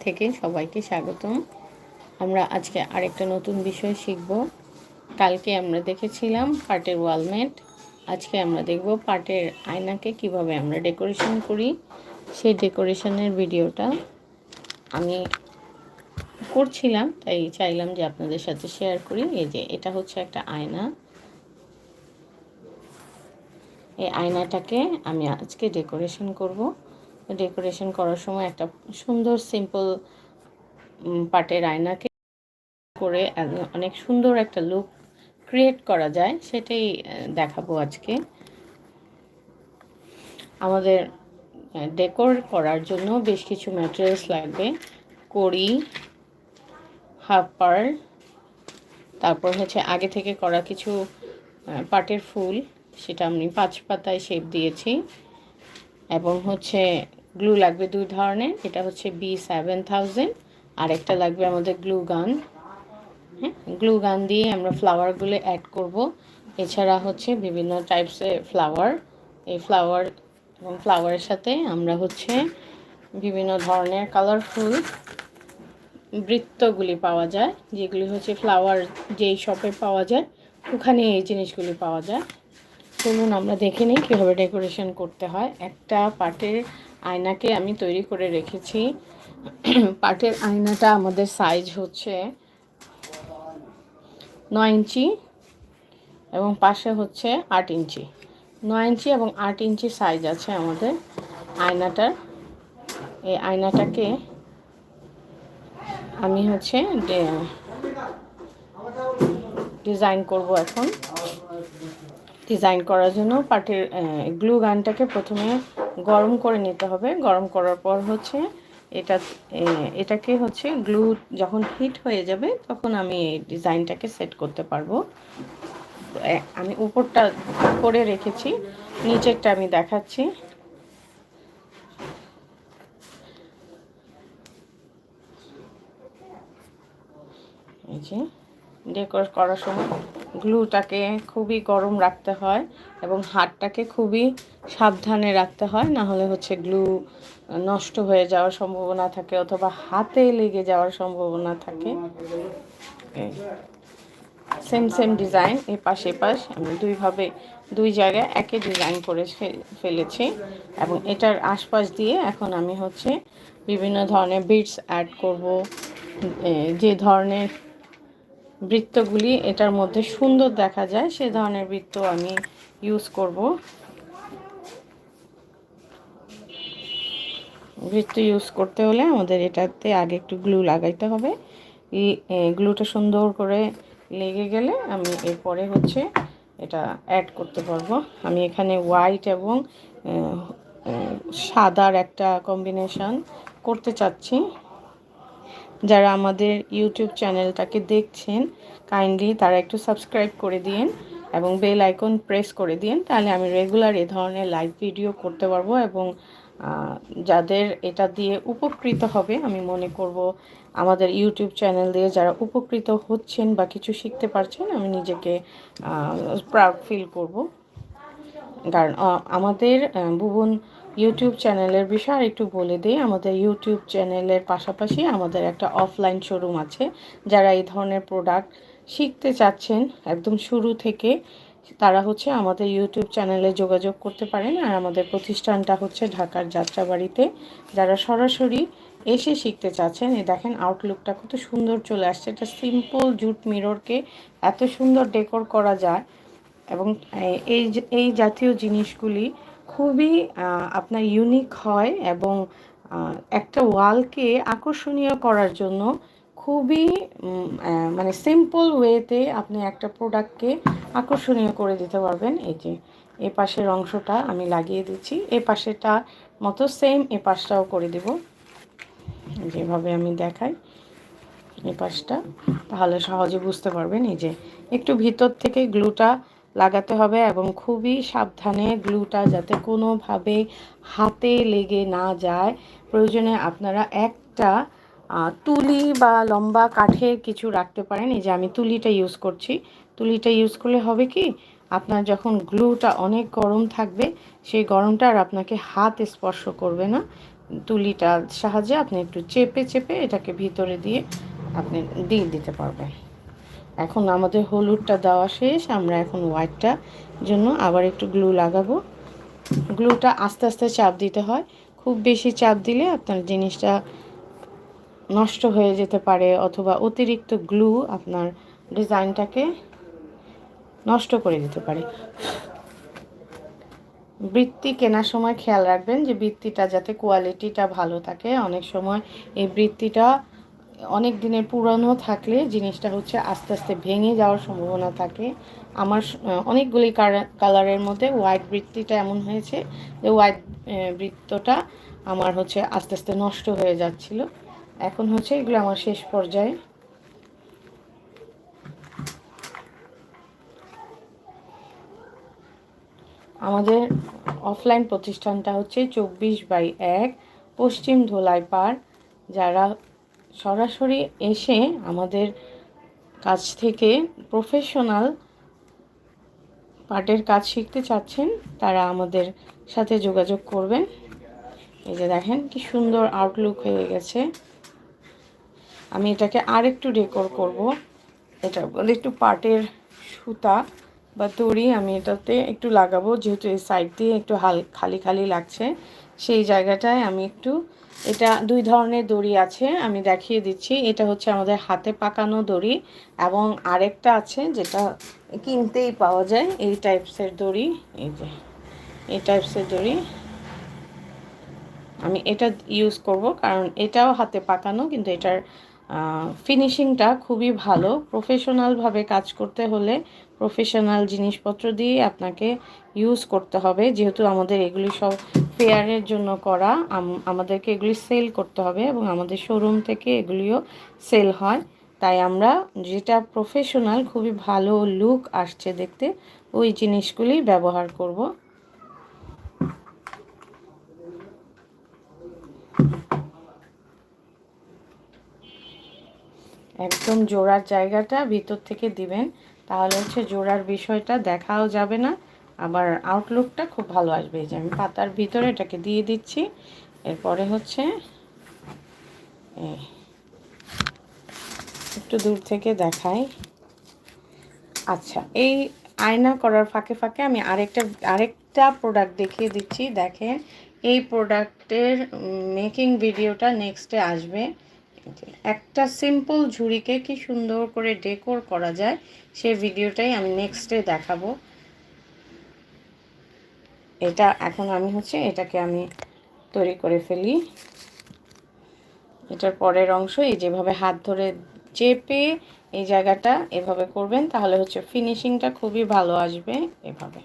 থেকে সবাইকে স্বাগতম। আমরা আজকে আরেকটা নতুন বিষয় শিখব। কালকে আমরা দেখেছিলাম পাটের ওয়ালমেট। আজকে আমরা দেখব পাটের আয়নাকে কীভাবে আমরা ডেকোরেশন করি। সেই ডেকোরেশনের ভিডিওটা আমি করছিলাম, তাই চাইলাম যে আপনাদের সাথে শেয়ার করি। এই যে এটা হচ্ছে একটা আয়না। এই আয়নাটাকে আমি আজকে ডেকোরেশন করব। ডেকোরেশন করার সময় একটা সুন্দর সিম্পল পাটের আয়নাকে করে অনেক সুন্দর একটা লুক ক্রিয়েট করা যায়, সেটাই দেখাবো আজকে। আমাদের ডেকোর করার জন্য বেশ কিছু ম্যাটেরিয়ালস লাগবে। কড়ি, হাফ পার তারপর হচ্ছে আগে থেকে করা কিছু পাটের ফুল, সেটা আমি পাঁচ পাতায় শেপ দিয়েছি। এবং হচ্ছে গ্লু লাগবে দুই ধরনের। এটা হচ্ছে বি সেভেন থাউজেন্ড আর একটা লাগবে আমাদের গ্লু গান হ্যাঁ গ্লু গান দিয়ে আমরা ফ্লাওয়ারগুলো অ্যাড করব। এছাড়া হচ্ছে বিভিন্ন টাইপসের ফ্লাওয়ার এই ফ্লাওয়ার এবং ফ্লাওয়ারের সাথে আমরা হচ্ছে বিভিন্ন ধরনের কালারফুল বৃত্তগুলি পাওয়া যায়, যেগুলি হচ্ছে ফ্লাওয়ার যেই শপে পাওয়া যায়, ওখানে এই জিনিসগুলি পাওয়া যায়। চলুন আমরা দেখে নিই কীভাবে ডেকোরেশন করতে হয়। একটা পাটের আয়নাকে আমি তৈরি করে রেখেছি। পাটের আয়নাটা আমাদের সাইজ হচ্ছে নয় ইঞ্চি এবং পাশে হচ্ছে আট ইঞ্চি। নয় ইঞ্চি এবং আট ইঞ্চি সাইজ আছে আমাদের আয়নাটার। এই আয়নাটাকে আমি হচ্ছে ডিজাইন করব এখন। ডিজাইন করার জন্য পাটের গ্লু গানটাকে প্রথমে গরম করে নিতে হবে। গরম করার পর হচ্ছে এটা এটাকে হচ্ছে গ্লু যখন হিট হয়ে যাবে তখন আমি এই ডিজাইনটাকে সেট করতে পারব। আমি উপরটা করে রেখেছি, নিচেরটা আমি দেখাচ্ছি। এই যে, ডেকোর করার সময় গ্লুটাকে খুবই গরম রাখতে হয় এবং হাতটাকে খুবই সাবধানে রাখতে হয়, না হলে হচ্ছে গ্লু নষ্ট হয়ে যাওয়ার সম্ভাবনা থাকে অথবা হাতে লেগে যাওয়ার সম্ভাবনা থাকে। সেম সেম ডিজাইন এ পাশ এ পাশ আমি দুইভাবে, দুই জায়গায় একই ডিজাইন করে ফেলেছি এবং এটার আশপাশ দিয়ে এখন আমি হচ্ছে বিভিন্ন ধরনের বিটস অ্যাড করব। যে ধরনের বৃত্তগুলি এটার মধ্যে সুন্দর দেখা যায়, সে ধরনের বৃত্ত আমি ইউজ করব। বৃত্ত ইউজ করতে হলে আমাদের এটাতে আগে একটু গ্লু লাগাইতে হবে। গ্লুটা সুন্দর করে লেগে গেলে আমি এরপরে হচ্ছে এটা অ্যাড করতে পারব। আমি এখানে হোয়াইট এবং সাদার একটা কম্বিনেশন করতে চাচ্ছি। যারা আমাদের ইউটিউব চ্যানেলটাকে দেখছেন কাইন্ডলি তারা একটু সাবস্ক্রাইব করে দিন এবং বেল আইকন প্রেস করে দিন, তাহলে আমি রেগুলার এ ধরনের লাইভ ভিডিও করতে পারব এবং যাদের এটা দিয়ে উপকৃত হবে, আমি মনে করব আমাদের ইউটিউব চ্যানেল দিয়ে যারা উপকৃত হচ্ছেন বা কিছু শিখতে পারছেন, আমি নিজেকে প্রাউড ফিল করব। কারণ আমাদের ভুবন ইউটিউব চ্যানেলের বিষয়ে একটু বলে দিই। আমাদের ইউটিউব চ্যানেলের পাশাপাশি আমাদের একটা অফলাইন শোরুম আছে, যারা এই ধরনের প্রোডাক্ট শিখতে চাচ্ছেন একদম শুরু থেকে, তারা হচ্ছে আমাদের ইউটিউব চ্যানেলে যোগাযোগ করতে পারেন। আর আমাদের প্রতিষ্ঠানটা হচ্ছে ঢাকার যাত্রাবাড়িতে, যারা সরাসরি এসে শিখতে চাচ্ছেন। এই দেখেন আউটলুকটা কত সুন্দর চলে আসছে। এটা সিম্পল জুট মিররকে এত সুন্দর ডেকোর করা যায় এবং এই এই জাতীয় জিনিসগুলি খুবই আপনার ইউনিক হয় এবং একটা ওয়ালকে আকর্ষণীয় করার জন্য খুবই মানে সিম্পল ওয়েতে আপনি একটা প্রোডাক্টকে আকর্ষণীয় করে দিতে পারবেন। এই যে, এ পাশের অংশটা আমি লাগিয়ে দিচ্ছি। এ পাশেটা মতো সেম এ পাশটাও করে দেব। যেভাবে আমি দেখাই, এ পাশটা, তাহলে সহজে বুঝতে পারবেন। এই যে, একটু ভিতর থেকে গ্লুটা লাগাতে হবে এবং খুবই সাবধানে গ্লুটা যাতে কোনোভাবে হাতে লেগে না যায়। প্রয়োজনে আপনারা একটা তুলি বা লম্বা কাঠের কিছু রাখতে পারেন। এই যে আমি তুলিটা ইউজ করছি। তুলিটা ইউজ করলে হবে কি, আপনার যখন গ্লুটা অনেক গরম থাকবে, সেই গরমটা আর আপনাকে হাত স্পর্শ করবে না। তুলিটার সাহায্যে আপনি একটু চেপে চেপে এটাকে ভিতরে দিয়ে আপনি দিয়ে দিতে পারবেন। এখন আমাদের হলুদটা দেওয়া শেষ, আমরা এখন হোয়াইটটা জন্য আবার একটু গ্লু লাগাবো। গ্লুটা আস্তে আস্তে চাপ দিতে হয়। খুব বেশি চাপ দিলে আপনার জিনিসটা নষ্ট হয়ে যেতে পারে অথবা অতিরিক্ত গ্লু আপনার ডিজাইনটাকে নষ্ট করে দিতে পারে। বৃত্তি কেনার সময় খেয়াল রাখবেন যে বৃত্তিটা যাতে কোয়ালিটিটা ভালো থাকে। অনেক সময় এই বৃত্তিটা অনেক দিনের পুরনো থাকলে জিনিসটা হচ্ছে আস্তে আস্তে ভেঙে যাওয়ার সম্ভাবনা থাকে। আমার অনেকগুলি কালারের মধ্যে হোয়াইট বৃত্তিটা এমন হয়েছে যে হোয়াইট বৃত্তটা আমার হচ্ছে আস্তে আস্তে নষ্ট হয়ে যাচ্ছিল। এখন হচ্ছে এগুলো আমার শেষ পর্যায়ে। আমাদের অফলাইন প্রতিষ্ঠানটা হচ্ছে চব্বিশ বাই এক পশ্চিম ধোলাইপাড়। যারা সরাসরি এসে আমাদের কাছ থেকে প্রফেশনাল পার্টের কাজ শিখতে চাচ্ছেন, তারা আমাদের সাথে যোগাযোগ করবেন। এই যে দেখেন কি সুন্দর আউটলুক হয়ে গেছে। আমি এটাকে আর একটু ডেকোর করব। এটা বলে একটু পাটের সুতা বা দড়ি আমি এটাতে একটু লাগাবো, যেহেতু এই সাইড দিয়ে একটু হাল খালি খালি লাগছে। সেই জায়গাটায় আমি একটু, এটা দুই ধরনের দড়ি আছে, আমি দেখিয়ে দিচ্ছি। এটা হচ্ছে আমাদের হাতে পাকানো দড়ি এবং আরেকটা আছে যেটা কিনতেই পাওয়া যায়, এই টাইপসের দড়ি। এই যে, এই টাইপসের দড়ি। আমি এটা ইউজ করব কারণ এটাও হাতে পাকানো, কিন্তু এটার ফিনিশিংটা খুবই ভালো। প্রফেশনালভাবে কাজ করতে হলে প্রফেশনাল জিনিসপত্র দিয়ে আপনাকে ইউজ করতে হবে, যেহেতু আমাদের এগুলি সব ফেয়ারের জন্য করা আমাদেরকে এগুলি সেল করতে হবে এবং আমাদের শোরুম থেকে এগুলিও সেল হয়। তাই আমরা যেটা প্রফেশনাল খুবই ভালো লুক আসছে দেখতে, ওই জিনিসগুলি ব্যবহার করব। একদম জোড়ার জায়গাটা ভিতর থেকে দিবেন, তাহলে হচ্ছে জোড়ার বিষয়টা দেখাও যাবে না। আবার আউটলুকটা খুব ভালো আসবে। এই যে আমি পাতার ভিতরে এটাকে দিয়ে দিচ্ছি। এরপরে হচ্ছে একটু দূর থেকে দেখাই। আচ্ছা এই আয়না করার ফাঁকে ফাঁকে আমি আরেকটা আরেকটা প্রোডাক্ট দেখিয়ে দিচ্ছি। দেখেন, এই প্রোডাক্টের মেকিং ভিডিওটা নেক্সটে আসবে। একটা সিম্পল ঝুড়িকে কি সুন্দর করে ডেকোর করা যায় সেই ভিডিওটাই আমি নেক্সটে দেখাবো। এটা এখন আমি হচ্ছে এটাকে আমি তৈরি করে ফেলি। এটার পরের অংশ, এই যেভাবে হাত ধরে চেপে এই জায়গাটা এভাবে করবেন, তাহলে হচ্ছে ফিনিশিংটা খুবই ভালো আসবে এভাবে।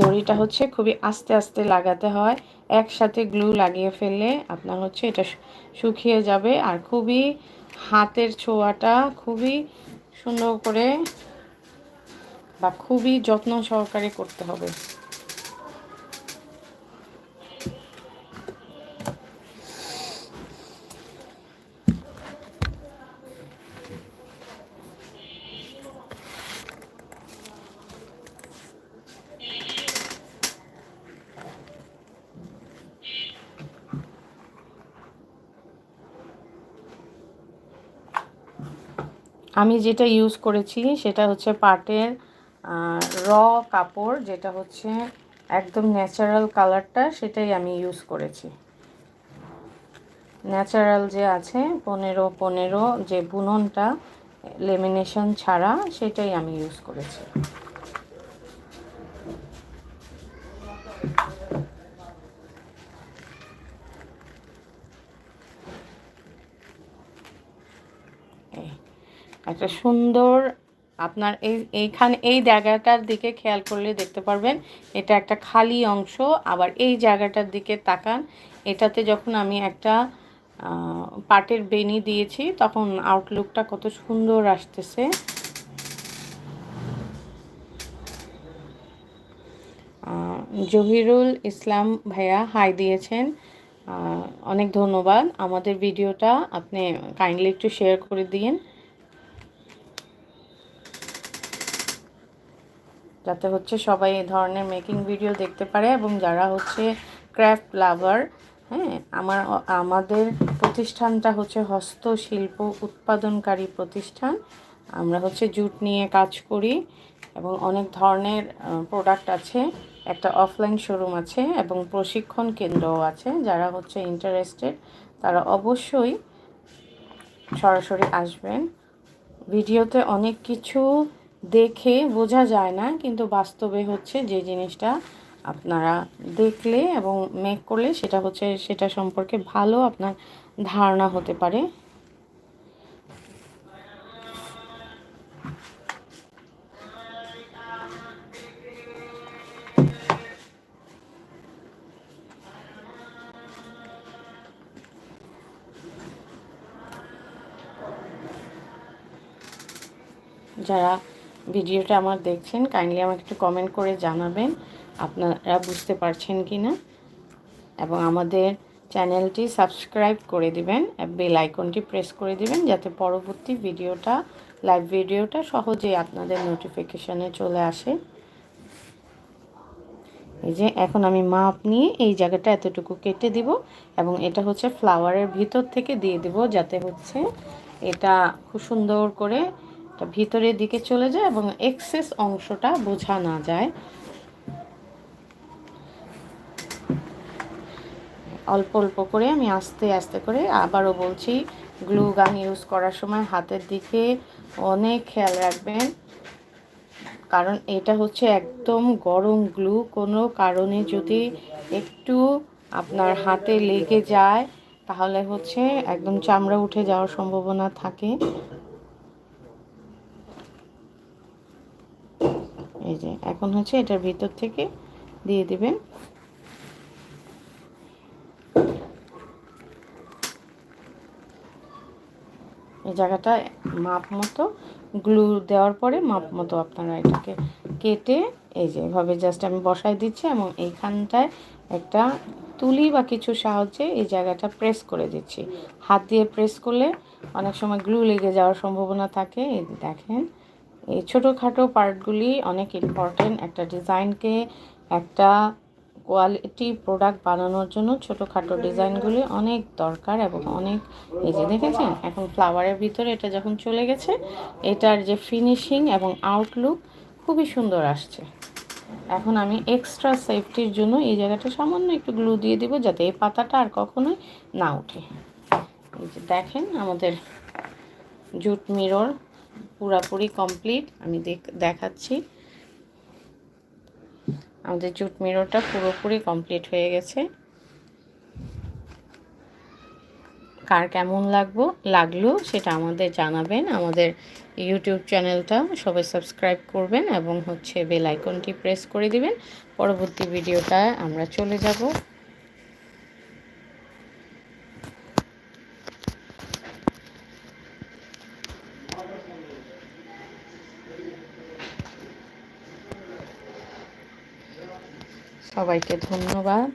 দড়িটা হচ্ছে খুবই আস্তে আস্তে লাগাতে হয়, একসাথে গ্লু লাগিয়ে ফেললে আপনার হচ্ছে এটা শুকিয়ে যাবে আর খুবই হাতের ছোঁয়াটা খুবই সুন্দর করে বা খুবই যত্ন সহকারে করতে হবে। আমি যেটা ইউজ করেছি সেটা হচ্ছে পাটের র কাপড়, যেটা হচ্ছে একদম ন্যাচারাল কালারটা সেটাই আমি ইউজ করেছি। ন্যাচারাল যে আছে, পনেরো পনেরো যে বুননটা লেমিনেশন ছাড়া সেটাই আমি ইউজ করেছি। একটা সুন্দর আপনার এই, এইখানে, এই জায়গাটার দিকে খেয়াল করলে দেখতে পারবেন, এটা একটা খালি অংশ, আবার এই জায়গাটার দিকে তাকান, এটাতে যখন আমি একটা পাটের বেনি দিয়েছি, তখন আউটলুকটা কত সুন্দর আসতেছে। জহিরুল ইসলাম ভাইয়া হাই দিয়েছেন। অনেক ধন্যবাদ। আমাদের ভিডিওটা আপনি কাইন্ডলি একটু শেয়ার করে দিন। যাতে হচ্ছে সবাই এই ধরনের মেকিং ভিডিও দেখতে পারে এবং যারা হচ্ছে ক্রাফট লাভার হ্যাঁ আমার, আমাদের প্রতিষ্ঠানটা হচ্ছে হস্তশিল্প উৎপাদনকারী প্রতিষ্ঠান। আমরা হচ্ছে জুট নিয়ে কাজ করি এবং অনেক ধরনের প্রোডাক্ট আছে, একটা অফলাইন শোরুম আছে এবং প্রশিক্ষণ কেন্দ্রও আছে যারা হচ্ছে ইন্টারেস্টেড তারা অবশ্যই সরাসরি আসবেন। ভিডিওতে অনেক কিছু দেখে বোঝা যায় না, কিন্তু বাস্তবে হচ্ছে যে জিনিসটা আপনারা দেখলে এবং মেক করলে সেটা হচ্ছে সেটা সম্পর্কে ভালো আপনার ধারণা হতে পারে। যারা ভিডিওটা আমার দেখছেন কাইন্ডলি আমাকে একটু কমেন্ট করে জানাবেন, আপনারা বুঝতে পারছেন কি না এবং আমাদের চ্যানেলটি সাবস্ক্রাইব করে দিবেন বেল আইকনটি প্রেস করে দিবেন, যাতে পরবর্তী ভিডিওটা লাইভ ভিডিওটা সহজেই আপনাদের নোটিফিকেশানে চলে আসে। এই যে, এখন আমি মাপ নিয়ে এই জায়গাটা এতটুকু কেটে দিব, এবং এটা হচ্ছে ফ্লাওয়ারের ভিতর থেকে দিয়ে দিব, যাতে হচ্ছে এটা খুব সুন্দর করে ভিতরের দিকে চলে যায় এবং এক্সেস অংশটা বোঝা না যায়। অল্প অল্প করে আমি আস্তে আস্তে করে আবারও বলছি, গ্লু গান ইউজ করার সময় হাতের দিকে অনেক খেয়াল রাখবেন। কারণ এটা হচ্ছে একদম গরম গ্লু, কোনো কারণে যদি একটু আপনার হাতে লেগে যায়, তাহলে হচ্ছে একদম চামড়া উঠে যাওয়ার সম্ভাবনা থাকে। এই যে, এখন হচ্ছে এটার ভিতর থেকে দিয়ে দিবেন। এই জায়গাটা মাপ মতো, গ্লু দেওয়ার পরে মাপ মতো আপনারা এটাকে কেটে, এই যে, এভাবে জাস্ট আমি বসাই দিচ্ছি এবং এইখানটায় একটা তুলি বা কিছু সাহায্যে এই জায়গাটা প্রেস করে দিচ্ছি। হাত দিয়ে প্রেস করলে অনেক সময় গ্লু লেগে যাওয়ার সম্ভাবনা থাকে। এই দেখেন এই ছোটোখাটো পার্টগুলি অনেক ইম্পর্টেন্ট একটা ডিজাইনকে একটা কোয়ালিটি প্রোডাক্ট বানানোর জন্য ছোটোখাটো ডিজাইনগুলি অনেক দরকার এবং অনেক এই যে দেখেছেন, এখন ফ্লাওয়ারের ভিতরে এটা যখন চলে গেছে, এটার যে ফিনিশিং এবং আউটলুক খুবই সুন্দর আসছে। এখন আমি এক্সট্রা সেফটির জন্য এই জায়গাটা সামান্য একটু গ্লু দিয়ে দিব যাতে এই পাতাটা আর কখনোই না ওঠে এই যে দেখেন আমাদের জুট মিরর পুরাপুরি কমপ্লিট আমি দেখাচ্ছি। আমাদের জুট মিররটা পুরোপুরি কমপ্লিট হয়ে গেছে। কার কেমন লাগবো লাগল সেটা আমাদের জানাবেন। আমাদের ইউটিউব চ্যানেলটা সবাই সাবস্ক্রাইব করবেন এবং হচ্ছে বেল আইকনটি প্রেস করে দিবেন। পরবর্তী ভিডিওটা আমরা চলে যাব। সবাইকে ধন্যবাদ।